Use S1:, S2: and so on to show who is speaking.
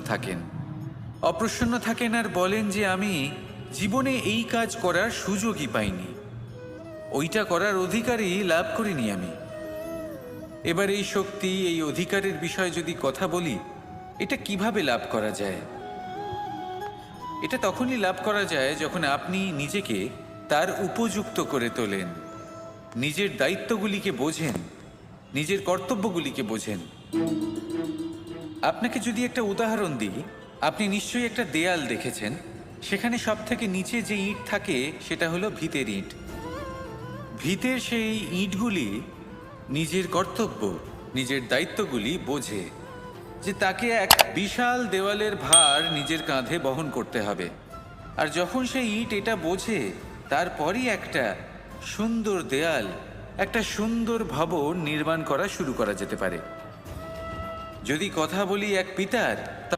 S1: থাকেন। অপ্রসন্ন থাকেন আর বলেন যে আমি জীবনে এই কাজ করার সুযোগই পাইনি। ওইটা করার অধিকারই লাভ করিনি আমি। এবার এই শক্তি, এই অধিকারের বিষয়ে যদি কথা বলি, এটা কীভাবে লাভ করা যায়? এটা তখনই লাভ করা যায় যখন আপনি নিজেকে তার উপযুক্ত করে তোলেন। নিজের দায়িত্বগুলিকে বোঝেন, নিজের কর্তব্যগুলিকে বোঝেন। আপনাকে যদি একটা উদাহরণ দিই, আপনি নিশ্চয়ই একটা দেয়াল দেখেছেন। সেখানে সব থেকে নিচে যে ইট থাকে, সেটা হলো ভিতের ইট। ভিতের সেই ইটগুলি নিজের কর্তব্য, নিজের দায়িত্বগুলি বোঝে যে তাকে এক বিশাল দেওয়ালের ভার নিজের কাঁধে বহন করতে হবে। আর যখন সেই ইট এটা বোঝে, তারপরই একটা সুন্দর দেয়াল, একটা সুন্দর ভবন নির্মাণ করা শুরু করা যেতে পারে। যদি কথা বলি এক পিতার